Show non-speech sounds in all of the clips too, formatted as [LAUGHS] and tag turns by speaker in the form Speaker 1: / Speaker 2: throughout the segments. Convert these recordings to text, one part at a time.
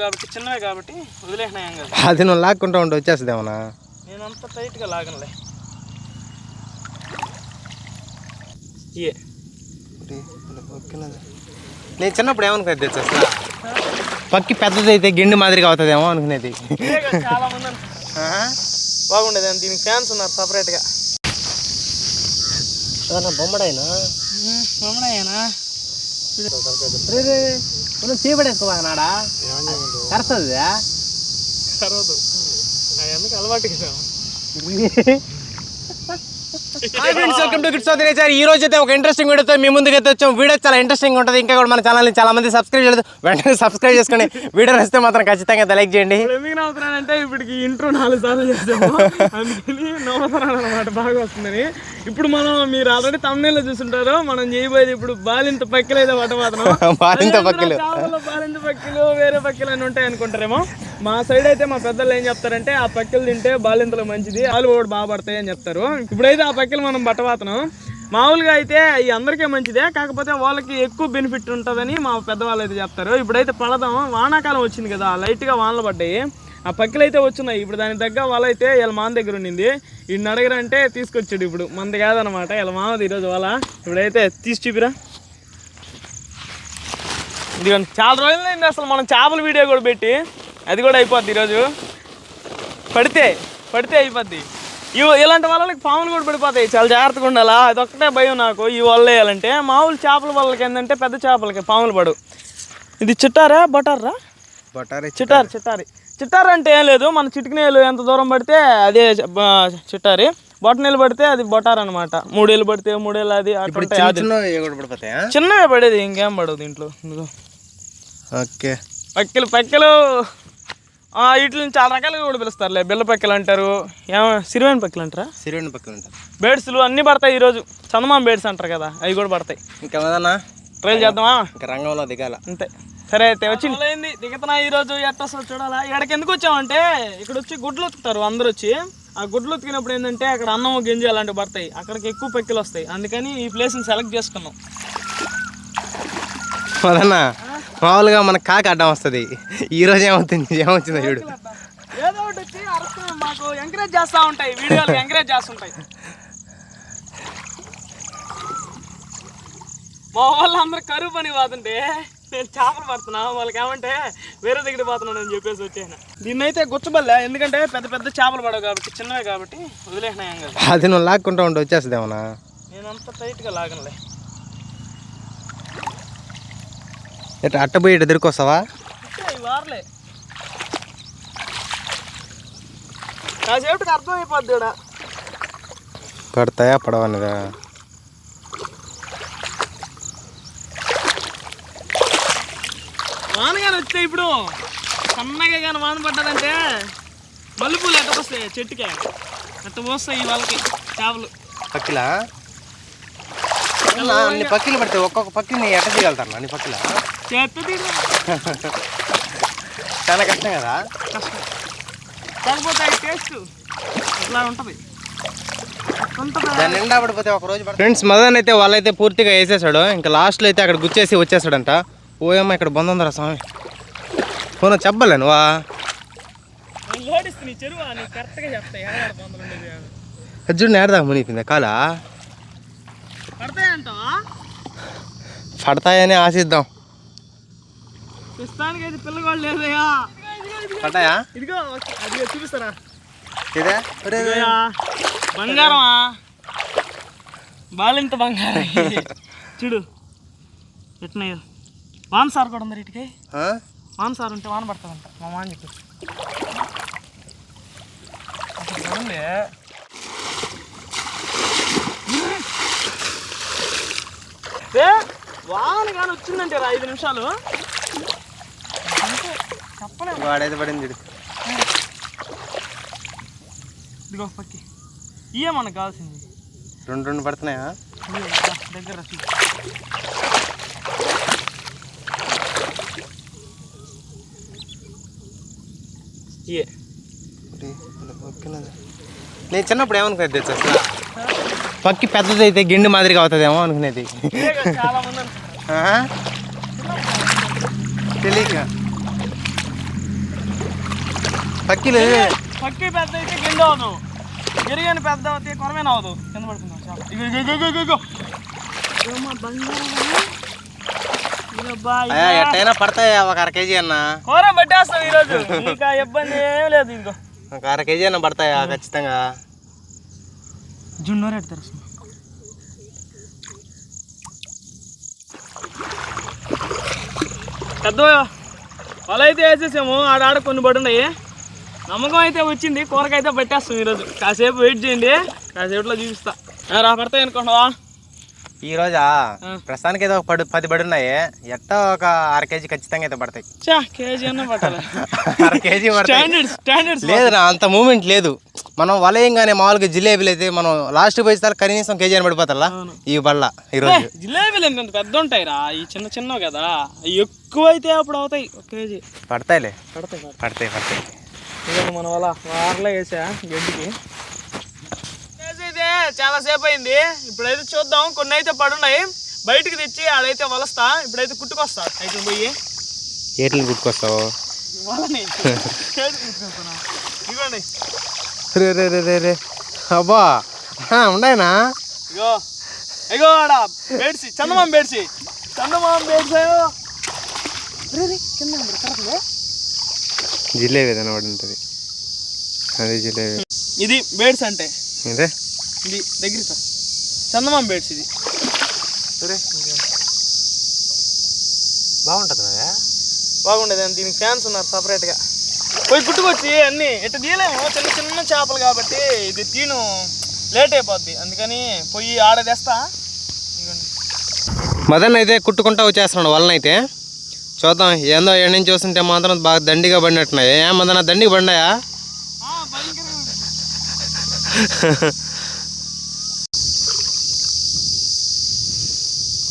Speaker 1: కాబట్టి చిన్నవే కాబట్టి వదిలేసినాయం కదా.
Speaker 2: అది నువ్వు లాక్కుంటా ఉంటే వచ్చేస్తుందేమన్నా
Speaker 1: నేను అంత టైట్గా లాగనులే. ఇయే
Speaker 2: నేను చిన్నప్పుడు ఏమనుకునేది తెచ్చేస్తా పక్కి పెద్దది అయితే గిండి మాదిరిగా అవుతుందేమో అనుకునేది.
Speaker 1: చాలా మంది అంటారు. బాగుండేది అని దీనికి ఫ్యాన్స్ ఉన్నారు సపరేట్గా
Speaker 2: బొమ్మడైనా
Speaker 1: మమ్మడయ్యానా
Speaker 2: మనం చేపడేసుకోవాలన్నాడా కరుస్తుంది
Speaker 1: కరవదు ఎందుకు అలవాటు కదా [LAUGHS]
Speaker 2: hi friends welcome to kids nature ఈ రోజు అయితే ఒక ఇంట్రెస్టింగ్ వీడియోతో మీ ముందుకు అయితే వచ్చాం. వీడియో చాలా ఇంట్రెస్టింగ్ ఉంటుంది. ఇంకా కూడా మన ఛానల్ని చాలా మంది సబ్స్క్రైబ్ చేయలేదు. వెంటనే సబ్స్క్రైబ్ చేసుకోండి వీడియో నచ్చితే మాత్రం ఖచ్చితంగా లైక్ చేయండి.
Speaker 1: నవ్వుతున్నానంటే ఇప్పటికి ఇంట్రో నాలుగు సార్లు చేసాము. అందుకని నవ్వుతున్నాను అనమాట బాగా వస్తుందని. ఇప్పుడు మనం మీరు ఆల్రెడీ తమిళలో చూస్తుంటారు మనం చేయబోయేది ఇప్పుడు బాలింత పక్కిలేదో వటమాతనం [LAUGHS]
Speaker 2: బాలింత
Speaker 1: అదేంట్రా
Speaker 2: పక్కిలు.
Speaker 1: బాలింత పక్కిలు వేరే పక్కిలు అని ఉంటాయి అనుకుంటారేమో. మా సైడ్ అయితే మా పెద్దలు ఏం చెప్తారంటే ఆ పక్కిలు తింటే బాలింతలు మంచిది పాలు కూడా బాగా పడతాయి అని చెప్తారు. ఇప్పుడైతే ఆ పక్కిలు మనం బట్టవాతనం మామూలుగా అయితే ఈ అందరికీ మంచిదే కాకపోతే వాళ్ళకి ఎక్కువ బెనిఫిట్ ఉంటుందని మా పెద్దవాళ్ళు అయితే చెప్తారు. ఇప్పుడైతే పడదాం వానాకాలం వచ్చింది కదా లైట్గా వానలు పడ్డాయి. ఆ పక్కలు అయితే వచ్చినాయి ఇప్పుడు దాని తగ్గ వాళ్ళ అయితే వీళ్ళ మామ దగ్గర ఉండింది. ఈయన అడగరంటే తీసుకొచ్చాడు ఇప్పుడు. మనది కాదనమాట వీళ్ళ మామది ఈరోజు వాళ్ళ ఇప్పుడైతే తీసి చూపిరా. ఇదిగోండి చాలా రోజులైంది అసలు మనం చేపల వీడియో కూడా పెట్టి. అది కూడా అయిపోద్ది ఈరోజు. పడితే పడితే అయిపోద్ది. ఇలాంటి వాళ్ళకి పాములు కూడా పడిపోతాయి. చాలా జాగ్రత్తగా ఉండాలా? అదొక్కటే భయం నాకు. ఈ వల్ల వేయాలంటే మామూలు చేపల వాళ్ళకి ఏంటంటే పెద్ద చేపలకి పాములు పడు ఇది చిట్టారా? బటారా?
Speaker 2: బటారీ
Speaker 1: చిట్టారి? చిట్టారి చిట్టారి. అంటే ఏం లేదు. మన చిటికినేలు ఎంత దూరం పడితే అదే చిట్టారి. బొట్టనేలు పడితే అది బొటార్ అనమాట మూడేళ్ళు పడితే మూడేళ్ళు అది
Speaker 2: చిన్నవి
Speaker 1: పడేది. ఇంకేం పడదు దీంట్లో. ఇదిగో.
Speaker 2: ఓకే.
Speaker 1: పక్కెలు పక్కెలు. వీటిని చాలా రకాలుగా కూడా పిలుస్తారులే. బిల్ల పక్కెలు అంటారు. ఏమో సిరివైన పక్కెలు అంటారా?
Speaker 2: సిరివెండి పక్కన ఉంటారు
Speaker 1: బేడ్స్లు అన్నీ పడతాయి ఈరోజు. చందమామ బేడ్స్ అంటారు కదా అవి కూడా పడతాయి.
Speaker 2: ఇంకేమన్నా?
Speaker 1: ట్రైల్ చేద్దామా?
Speaker 2: ఇంకా రంగంలో దిగాల.
Speaker 1: అంతే. సరే అయితే వచ్చి. అయింది దిగుతున్నా ఈ రోజు ఎట్ట చూడాలా? ఇక్కడికి ఎందుకు వచ్చామంటే ఇక్కడ వచ్చి గుడ్లు ఉతుకుతారు అందరూ వచ్చి. ఆ గుడ్లు ఉతికినప్పుడు ఏంటంటే అక్కడ అన్నం గింజ అలాంటివి పడతాయి. అక్కడికి ఎక్కువ పెక్కలు వస్తాయి. అందుకని ఈ ప్లేస్ని సెలెక్ట్ చేసుకున్నాం.
Speaker 2: అదన్నా మామూలుగా మన కాకి అడ్డం వస్తుంది. ఈ రోజు ఏమవుతుంది? ఏమవుతుందో చూడు.
Speaker 1: ఏదో ఒకటి వచ్చి మాకు ఎంకరేజ్ చేస్తూ ఉంటాయి. వీడియోలు ఎంకరేజ్ చేస్తుంటాయి. మా వాళ్ళు అందరు కరువు పని పోతుంటే నేను చేపలు పడుతున్నా. వాళ్ళకి ఏమంటే వేరే దగ్గర పోతున్నాను అని చెప్పేసి వచ్చేసిన దీన్ని అయితే గుచ్చబల్లే. ఎందుకంటే పెద్ద పెద్ద చేపలు పడవు కాబట్టి చిన్నవే కాబట్టి వదిలేసినాయం కదా.
Speaker 2: అది నువ్వు లాక్కుంటా ఉంటే వచ్చేస్తుందేమన్నా
Speaker 1: నేను అంత టైట్గా లాగనులే.
Speaker 2: ఎట్లా ఎదురుకొస్తావా
Speaker 1: ఇక్కడే ఈ వారలే. కాసేపటికి అర్థమైపోద్ది ఇక్కడ
Speaker 2: పడతాయా పడవనిగా
Speaker 1: వానగానే వచ్చాయి ఇప్పుడు. సన్నగా కానీ వాన పడ్డదంటే మల్లెపూలు ఎట్ట వస్తాయి చెట్టుకే. అట్ట పోస్తాయి వాళ్ళకి? చేపలు.
Speaker 2: పక్కిలా? అన్నా, అన్ని పక్కిలు పడితే ఒక్కొక్క పక్కిని ఎట్ట చేయగలుగుతాను అన్ని పక్కిల చాలా కష్టం కదా?
Speaker 1: కష్టం. కాకపోతే టేస్ట్ ఇట్లా ఉంటుంది?
Speaker 2: ఫ్రెండ్స్ మదన్ అయితే వాళ్ళైతే పూర్తిగా వేసేసాడు. ఇంకా లాస్ట్లో అయితే అక్కడ గుచ్చేసి వచ్చేసాడంట. ఓయమ్మ ఇక్కడ బంద్ ఉందరా స్వామి. పోను చెప్పలే నువ్వా?
Speaker 1: నేను లోడిస్తుంది చెరువు? నీకు కరెక్ట్గా చెప్తాయి ఏడాది వందలు ఉండేది అని.
Speaker 2: అర్జున్ ఏడదాకా మునిగిపోయింది? కాలా?
Speaker 1: పడతాయంటావా?
Speaker 2: పడతాయని ఆశిద్దాం.
Speaker 1: ప్రస్తుతానికి అయితే పిల్లగాళ్ళు లేదయ్యా
Speaker 2: పడ్డాయా?
Speaker 1: ఇదిగో అదిగో చూపిస్తారా?
Speaker 2: ఇదే?
Speaker 1: బంగారమా? బాలింత బంగారం చూడు. ఎట్నయ్యో వాన సార్ కూడా ఉంది ఇటుకి? వాన సార్ ఉంటే వాన పడుతుందంట మా చెప్పి. అసలు చూడండి. ఏ, వాన కానీ వచ్చిందంటే రా ఐదు నిమిషాలు.
Speaker 2: వాడైతే పడింది.
Speaker 1: ఇదిగో పక్కి. ఇయే మనకు కావాల్సింది.
Speaker 2: రెండు రెండు పడుతున్నాయా?
Speaker 1: దగ్గర. ఇయే
Speaker 2: నేను చిన్నప్పుడు ఏమనుకునేది తెచ్చా పక్కి పెద్దది అయితే గిండి మాదిరిగా అవుతుందేమో అనుకునేది.
Speaker 1: మంది అనుకుంటారు.
Speaker 2: ఆ? తెలియక పక్కిలు.
Speaker 1: పక్కి పెద్ద అయితే కింద అవదు గిరిగాని పెద్ద అవుతే కొరమేన అవదు కింద పడుతుంది చాలా.
Speaker 2: ఎట్టయినా పడతాయా? ఒక అర కేజీ అన్న?
Speaker 1: కూర పట్టేస్తాం ఈరోజు. ఇంకా ఇబ్బంది ఏం లేదు ఇదిగో
Speaker 2: ఒక అర కేజీ అన్న పడతాయా? ఖచ్చితంగా.
Speaker 1: జున్నూరు ఎడతారు పెద్ద వల అయితే వేసేసాము. ఆడాడ కొన్ని పడి ఉన్నాయి. నమ్మకం అయితే వచ్చింది కూరకైతే పెట్టేస్తాం ఈరోజు. కాసేపు వెయిట్ చేయండి కాసేపులో చూపిస్తా. రా పడతాయి అనుకుంటావా
Speaker 2: ఈ రోజా. ప్రస్తుతానికి ఏదో ఒక పడు పది పడి ఉన్నాయి. ఎట్టా ఒక అర కేజీ ఖచ్చితంగా అయితే పడతాయి.
Speaker 1: కేజీ [LAUGHS]
Speaker 2: అర కేజీ పడతాయి. లేదు నా అంత మూమెంట్ లేదు. మనం వలయంగానే మామూలుగా జిలేబీలు అయితే మనం లాస్ట్ పోయిస్తారు కనీసం కేజీ అని పడిపోతారా. ఈ బళ్ళ ఈరోజు
Speaker 1: జిలేబీలు ఎంత పెద్ద ఉంటాయి రా ఈ చిన్న చిన్నవి కదా. ఎక్కువ అయితే అప్పుడు అవుతాయి ఒక కేజీ.
Speaker 2: పడతాయిలే.
Speaker 1: పడతాయి పడతాయి.
Speaker 2: పడతాయి పడతాయి.
Speaker 1: ఇదిగో మన వల్ల వారలో వేసా గడ్డికి. అయితే చాలా సేపు అయింది ఇప్పుడైతే చూద్దాం కొన్ని అయితే పడున్నాయి. బయటికి తెచ్చి ఆడైతే వలస్తా ఇప్పుడైతే కుట్టుకొస్తా. అయితే పోయి.
Speaker 2: ఏట్లు కుట్టుకొస్తావు.
Speaker 1: ఇదిగోండి [LAUGHS]
Speaker 2: రే రే రే రే రే. అబ్బా. ఉన్నాయనా?
Speaker 1: ఇగో. ఇగో ఆడ బేడ్సి. చందమామ బేడ్సి. చందమామ బేడ్సాయో రే రే కింద కరెక్ట్?
Speaker 2: జిలేబీ ఉంటుంది అదే జిలేబీ
Speaker 1: ఇది బేడ్స్ అంటే.
Speaker 2: ఇదే
Speaker 1: ఇది దగ్గర సార్. చందమామ బేడ్స్ ఇది.
Speaker 2: బాగుంటుంది
Speaker 1: బాగుండేది అండి దీనికి ఫ్యాన్స్ ఉన్నారు సపరేట్గా. పోయి పుట్టుకొచ్చి అన్ని ఇట్లా తీయలేము చిన్న చిన్న చేపలు కాబట్టి ఇది తీను లేట్ అయిపోద్ది. అందుకని పోయి ఆడ తెస్తా. ఇదిగోండి.
Speaker 2: మదన్ అయితే కుట్టుకుంటా వచ్చేస్తున్నాడు వలన అయితే. చూద్దాం. ఏందో ఎండ నుంచి చూస్తుంటే మాత్రం బాగా దండిగా పడినట్టున్నాయి. ఏమన్నా దండిగా పడినాయా?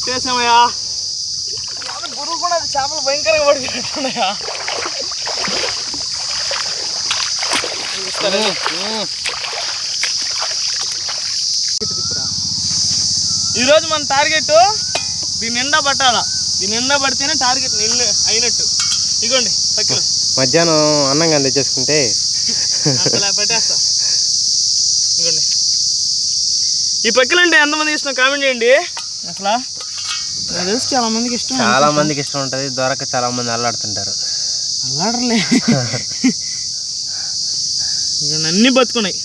Speaker 1: చేసామయ్యా. గురువు కూడా చేపలు భయంకరంగా పడిపోతున్నాయా ఈరోజు మన టార్గెట్ దీని నిండా పట్టాలా? దీని నిండా పడితేనే టార్గెట్ నిల్లు అయినట్టు. ఇగోండి పక్కలు
Speaker 2: మధ్యాహ్నం అన్నం కానీ తెచ్చేసుకుంటే.
Speaker 1: అసలు పట్టేస్తా. ఇదిగోండి ఈ పక్కలు అంటే ఎంతమందికి ఇష్టం? కామెంట్ చేయండి. అసలు? తెలిసి చాలా మందికి ఇష్టం
Speaker 2: చాలా మందికి ఇష్టం ఉంటుంది. దొరక చాలా మంది అల్లాడుతుంటారు.
Speaker 1: అల్లాడలే ఇక అన్నీ బతుకున్నాయి.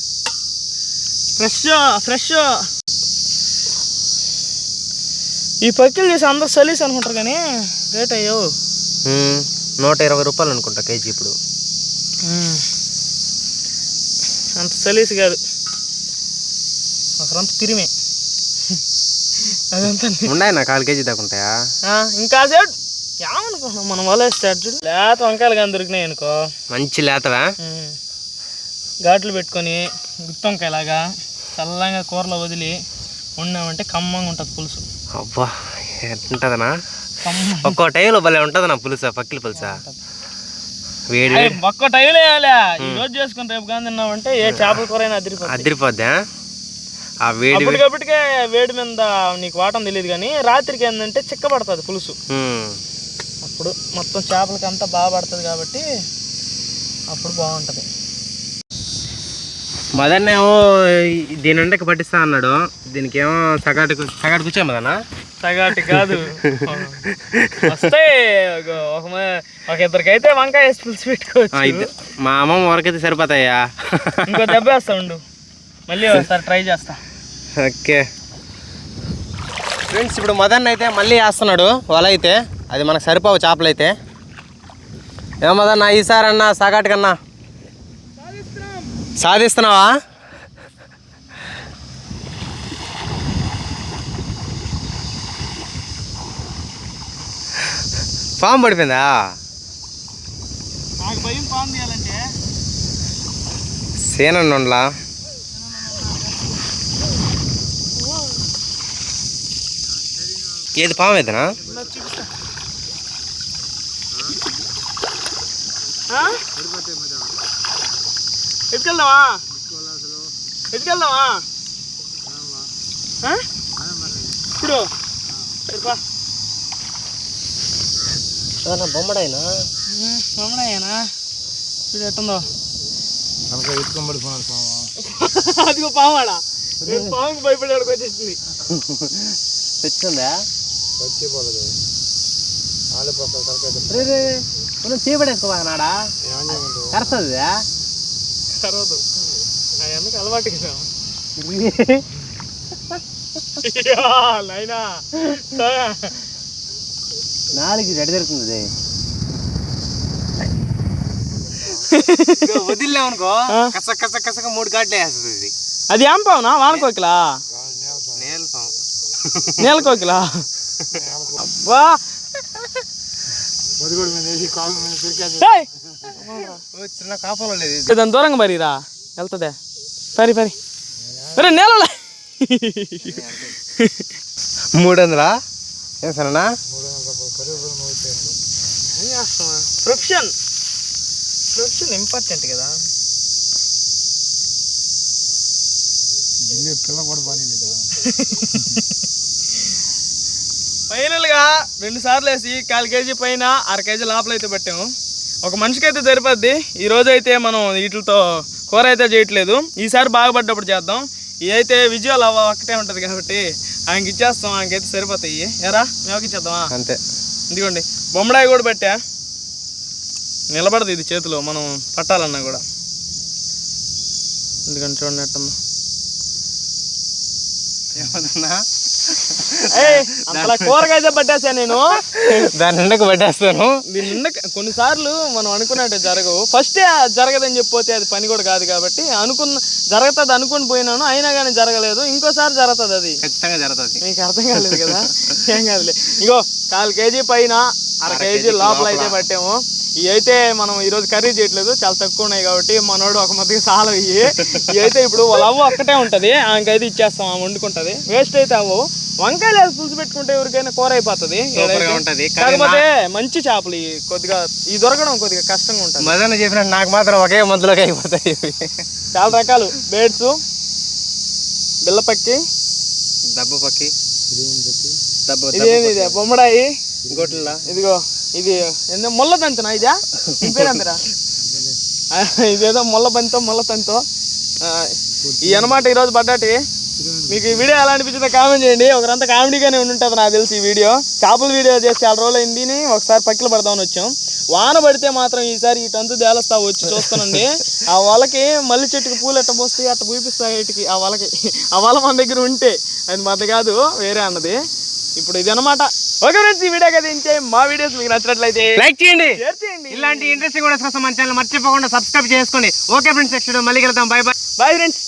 Speaker 1: ఫ్రెష్ ఫ్రెష్ ఈ పక్కలు చేసి అందరు సలీస్ అనుకుంటారు కానీ రేట్ అయ్యో.
Speaker 2: నూట ఇరవై రూపాయలు అనుకుంటా కేజీ ఇప్పుడు.
Speaker 1: అంత సలీస్ కాదు. ఒకరంత పిరిమే అదంతా
Speaker 2: ఉన్నాయి నా కాలు కేజీ దాకా ఉంటాయా?
Speaker 1: ఇంకా సేపు. ఏమనుకుంటున్నాం మనం వల్ల స్టార్ట్ లేత వంకాయలు కానీ దొరికినాయి అనుకో.
Speaker 2: మంచి లేతవా.
Speaker 1: ఘాట్లు పెట్టుకొని గుత్తి వంకాయలాగా చల్లగా కూరలో వదిలి వండామంటే కమ్మంగా ఉంటుంది పులుసు.
Speaker 2: అబ్బా ఉంటుందనా ఒక్కో టైంలో భలే ఉంటుందన్నా పులుసా పక్కిల పులుసా? వేడి
Speaker 1: ఒక్క టైం వేయాలా? ఈ రోజు చేసుకుని రేపు కానీ తిన్నామంటే ఏ చేపల కూర అయినా అదిరిపోతుంది
Speaker 2: అదిరిపోద్దా? ఆ వేడి
Speaker 1: అప్పటికప్పటికే వేడి మీద నీకు వాటం తెలియదు కానీ రాత్రికి ఏంటంటే చిక్క పడుతుంది పులుసు. అప్పుడు మొత్తం చేపలకి అంతా బాగా పడుతుంది కాబట్టి అప్పుడు బాగుంటుంది.
Speaker 2: మదన్ ఏమో దీని ఎండకి పట్టిస్తా అన్నాడు. దీనికి ఏమో సగాటు సగాటు కూర్చో మదనా?
Speaker 1: సగాటి కాదు. ఒక ఒక ఇద్దరికైతే వంకాయ పులుసు పెట్టుకోవచ్చు.
Speaker 2: మా అమ్మమ్మ వరకైతే సరిపోతాయా?
Speaker 1: ఇంకో దెబ్బ వేస్తా ఉండు. మళ్ళీ ఒకసారి ట్రై చేస్తా.
Speaker 2: ఓకే. ఫ్రెండ్స్ ఇప్పుడు మదన్ అయితే మళ్ళీ వేస్తున్నాడు వల అయితే అది మనకు సరిపోవు చేపలు అయితే ఏం మదన్న ఈసారి అన్న సగాటు కన్నా సాధిస్తున్నావా? పాము పడిపోయిందా?
Speaker 1: నాకు భయం పాము తీయాలంటే.
Speaker 2: ఏది పాము ఏదనా?
Speaker 1: చూపిస్తా? ఎత్తుకెళ్దామా? ఎత్తుకెళ్దామా? ఆ? ఇప్పుడు.
Speaker 2: బొమ్మడైనా?
Speaker 1: మమ్మడయ్యానా చూడు ఎట్టుందో [LAUGHS] అదిగో పావాడా నేను పాముకి భయపడేవాడికి వచ్చేసింది.
Speaker 2: తెచ్చుందా? రే, రే. మనం చేపడేసుకోబాక నాడా? కరుస్తుంది
Speaker 1: తర్వాత [LAUGHS] ఆ ఎందుకు అలవాటు కదా నైనా
Speaker 2: నాలుగు రెడీ దొరుకుతుంది వదిలేమనుకో. కస కస కసక మూడు కాట్లు వేస్తుంది ఇది
Speaker 1: అది ఏం పావునా? వానకోకిలా
Speaker 2: నేల
Speaker 1: నేలకోకిలా [LAUGHS] అబ్బా.
Speaker 2: చిన్న కాపంలో లేదు ఇది.
Speaker 1: దాని దూరంగా మరిరా వెళ్తుందే. పరి పరి. అరే నేలలో?
Speaker 2: మూడు వందలా ఏం సరేనా
Speaker 1: ప్రొఫెషన్. ప్రొఫెషన్ ఇంపార్టెంట్ కదా. ఫైనల్గా రెండు సార్లు వేసి కాల్ కేజీ పైన అర కేజీ లోపల అయితే పెట్టాము ఒక మనిషికి అయితే సరిపోద్ది. ఈ రోజు అయితే మనం వీటితో కూర అయితే చేయట్లేదు. ఈసారి బాగుపడ్డప్పుడు చేద్దాం. అయితే విజయాలు అవ్వ ఒక్కటే ఉంటుంది కాబట్టి ఆయనకి ఇచ్చేస్తాం. ఆయనకైతే సరిపోతాయి. ఎరా మేమకి ఇచ్చేద్దామా?
Speaker 2: అంతే.
Speaker 1: ఇదిగోండి బొమ్మడాయి కూడా పెట్టా. నిలబడదు ఇది చేతిలో మనం పట్టాలన్నా కూడా. ఎందుకంటే చూడండి అట్టమ్మా
Speaker 2: ఏమన్నా?
Speaker 1: ఏయ్, అంతలా కూరగా అయితే పట్టేసా నేను.
Speaker 2: దాని నిండకు పట్టేస్తాను.
Speaker 1: దీని కొన్నిసార్లు మనం అనుకున్నట్టు జరగవు. ఫస్టే జరగదని చెప్పిపోతే అది పని కూడా కాదు కాబట్టి అనుకున్న జరుగుతుంది అనుకుని పోయినాను అయినా కానీ జరగలేదు. ఇంకోసారి జరుగుతుంది అది.
Speaker 2: ఖచ్చితంగా జరుగుతుంది.
Speaker 1: మీకు అర్థం కాలేదు కదా? ఏం కాదులే. ఇగో కాలు కేజీ పైన అర కేజీ లోపల. అయితే పట్టాము. ఇవి అయితే మనం ఈరోజు కర్రీ చేయట్లేదు. చాలా తక్కువ ఉన్నాయి కాబట్టి మనోడు ఒక మధ్యకి చాలా ఇవి ఇవి అయితే ఇప్పుడు వాళ్ళ అవ్వ ఒక్కటే ఉంటుంది. ఆమెకైతే ఇచ్చేస్తాం ఆమె వండుకుంటుంది. వేస్ట్ అయితే అవ్వవు. వంకాయలు వేసి పులుసు పెట్టుకుంటే ఎవరికైనా కూర అయిపోతుంది.
Speaker 2: సూపర్గా ఉంటది.
Speaker 1: కాకపోతే మంచి చేపలు ఇవి కొద్దిగా ఈ దొరకడం కొద్దిగా కష్టంగా ఉంటుంది.
Speaker 2: మదన చెప్పినట్టు నాకు మాత్రం ఒకే మందులోకి అయిపోతాయి.
Speaker 1: చాలా రకాలు. బేడ్స్ బిల్లపక్కి
Speaker 2: దబ్బు పక్కి. దబ్బు
Speaker 1: ఇదేంది ఇది బొమ్మడాయి.
Speaker 2: గొట్ల
Speaker 1: ఇదిగో ఇది ఏందో ముళ్ళ తంతునా ఇదా? ఈ పేరు ఎంతరా? ఆ, ఇదేదో ముళ్ళ బంతో ముళ్ళ తంతో. ఈ అనమాట ఈరోజు పడ్డాటి మీకు ఈ వీడియో ఎలా అనిపించిందో కామెంట్ చేయండి. ఒకరంతా కామెడీగానే ఉండుంటుంది నాకు తెలిసి ఈ వీడియో. చేపల వీడియో చేసి చాలా రోజులు అయింది ఒకసారి పక్కలు పడదామని వచ్చాం. వాన పడితే మాత్రం ఈసారి ఈ టంతు దేలస్తా వచ్చి చూస్తానండి. ఆ వలకి మల్లి చెట్టుకి పూలు ఎట్ట పోస్తాయి అట్ట పూపిస్తాయి వీటికి ఆ వలకి. ఆ వల మన దగ్గర ఉంటే అది మనది కాదు వేరే అన్నది. ఇప్పుడు ఇది అనమాట ఓకే ఫ్రెండ్స్ ఈ వీడియో కదా ఇంతే. మా వీడియోస్ మీకు నచ్చినట్లయితే
Speaker 2: లైక్ చేయండి.
Speaker 1: షేర్ చేయండి.
Speaker 2: ఇలాంటి ఇంట్రెస్టింగ్ కూడా కోసం మన ఛానల్ మర్చిపోకుండా సబ్స్క్రైబ్ చేసుకోండి. ఓకే ఫ్రెండ్స్ నెక్స్ట్ మళ్ళీ వెళ్తాం బై బై
Speaker 1: బాయ్ ఫ్రెండ్స్